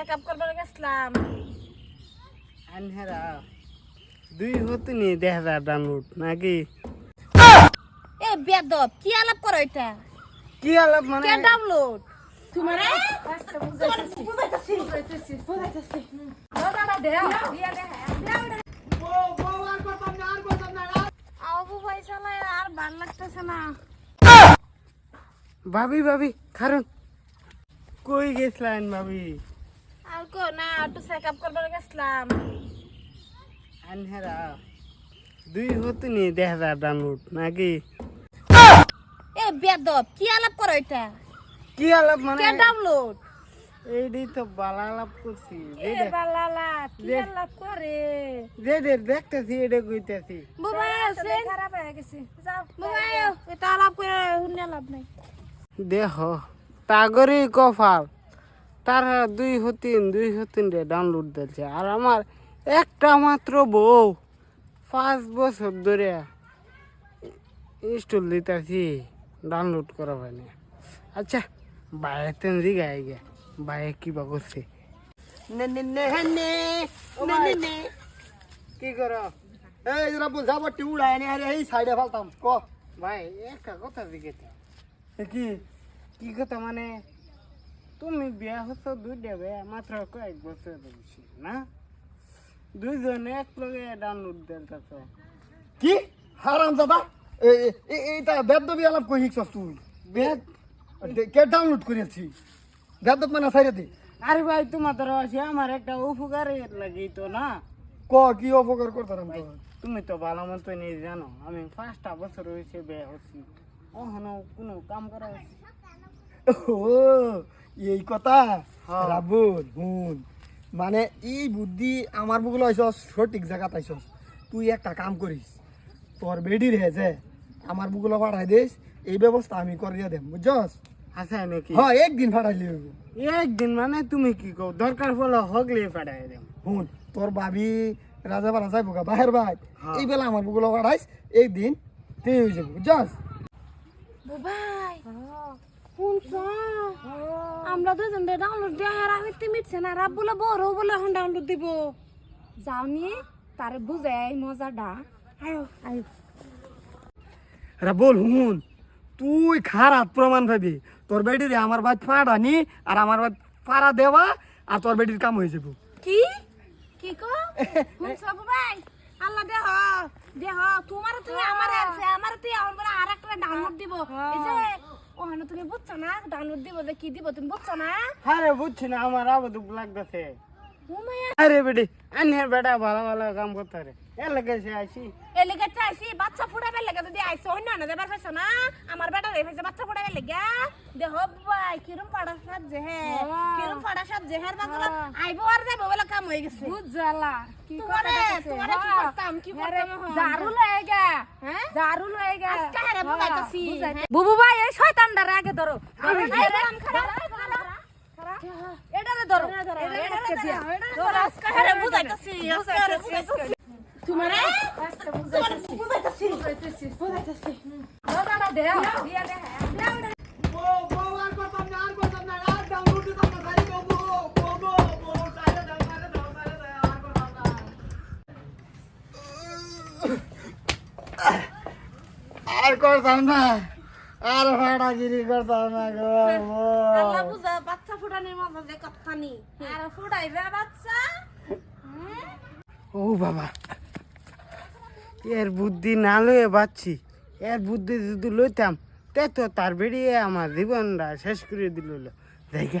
করবার গেছিলাম আনহেরা দুই হতে নি দেখা যায় ডাউনলোড নাকি? এ বেদব কি আলাপ করো এটা? কি আলাপ মানে? কে ডাউনলোড? তোমার? আবু ভাই চালায় আর ভালো লাগতেছে না। ভাবি ভাবি কারণ কই গেছিলেন ভাবি? কো না একটু চেকআপ করবার গেছিলাম। আনহেরা দুই হতে নি দেখা ডাউনলোড নাকি? এ বেদব কি আলাপ করো এটা? কি আলাপ মানে? কে ডাউনলোড এইটাই তো বালা আলাপ করছি এ বালালা কি দে। আলাপ করে? যে যে দেখতেছি এটা কইতেছি। বাবা আছে খারাপ হয়ে গেছে। যাও। বাবা এটা আলাপ করে শুনে লাভ নাই। দেহ তাগরি কফাল তার দুই হতিন দুই হতিন রে ডাউনলোড দিচ্ছে আর আমার একটা মাত্র বউ পাঁচ বছর ধরে ইনস্টল দিতেছি ডাউনলোড করা হয়নি আচ্ছা বাইরে তেন জিগায় গে বাইরে করছে? নে নে নে কি করো? এই জরা বুঝা বটি উড়ায় নি আরে এই সাইডে ফালতাম ক? ভাই একটা কথা জিজ্ঞেস কি? কি কথা মানে? তুমি বিয়া হচ্ছ দুইটা বিয়া মাত্র কয়েক বছর বেশি না? দুইজন এক লগে ডাউনলোড দিতেছ কি? হারাম দাদা এই এই- এইটা বেদবি আলাপ কই শিখছস তুই? বেদ? কে ডাউনলোড করেছি বেদব মানে সাইডে দে। আরে ভাই তোমার ধরো আছে আমার একটা উপকার লাগি তো না? ক কি অপকার করতাম ভাই তুমি তো ভালো মতো নিয়ে জানো আমি পাঁচটা বছর হয়েছে বিয়ে হচ্ছি। ওখানে কোনো কাম করা হচ্ছে ও এই কথা? হ্যাঁ। রাবুল হুন। মানে এই বুদ্ধি আমার বুকুল আইসস সঠিক জায়গাত আইসস তুই একটা কাম করিস তোর বেডি রে যে আমার বুকুলো পাঠাই দিস এই ব্যবস্থা আমি করিয়া দেম বুঝছস? আছে নাকি? হ্যাঁ একদিন পাঠাইলি হইব। একদিন মানে তুমি কি কও? দরকার পড়লে হগলে পাঠাই দেব হুন তোর ভাবি রাজা বাড়া যাইব গা বাহের ভাই হ্যাঁ। এই বেলা আমার বুকুলো পাঠাইস একদিন তুই হয়ে যাব বুঝছস? বুবাই। শুনছ আমরা দুজন ডাউনলোড দিয়ে হারা হইতে মিটছে না। রাব বলে বড় বলে এখন ডাউনলোড দিব। যাওনি তারে বুঝাই মজাটা। আয়ো আয়ো। রাবুল হুন তুই খারাপ প্রমাণ পাবি। তোর বেডি রে আমার ভাই ফাড়ানি আর আমার ভাই ফাড়া দেওয়া আর তোর বেডির কাম হয়ে যাব। কি? কি কো? শুনছ বুবাই আল্লাহ দেহ দেহ তোমার তুই আমার আছে আমার তুই এখন বলে আর একটা ডাউনলোড দিব। এই যে ওখানে তুমি বুঝছ না? ডাউনলোড দিব যে কি দিব তুমি বুঝছ না? আরে বুঝছি না আমার আবদুক লাগতেছে। উমায়া আরে বেটি আনহের বেটা ভালো ভালো কাম করতে রে এর লাগে সে আসি এলিগে আসি বাচ্চা ফুটাবে লেগে যদি আইসো অন্য না যাবার পাইছো না? আমার বেটা রে বাচ্চা ফুটাবে লেগে। দেহ বাই কিরম পাড়া সাত যে কিরম পাড়া সাত যে হের আইবো আর যাইবো বলে কাম হয়ে গেছে। বুঝলা কি তোমারে তোমারে কি করতাম কি করতাম? জারু লয়ে হ্যাঁ? জারু লয়ে আজকে হেরে বুঝাইতাছি। বুবু ভাই এই শয়তানটারে আগে ধরো। ধরো, এই এই রে, কাম খারাপ এটারে ধরো। এটারে ধরো, আজকে হেরে বুঝাইতাছি আজকে হেরে বুঝাইতাছি। তোমারে তোমারে আর করতাম না। আর ফাড়াগিরি করতাম না গো। আল্লাহ বুঝা বাচ্চা ফুটানির মজা যে কতখানি। আর ফুটাইবে বাচ্চা? ও বাবা এর বুদ্ধি না লয়ে বাচ্ছি এর বুদ্ধি যদি লইতাম তে তো তার বেরিয়ে আমার জীবনটা শেষ করে দিল। দেখে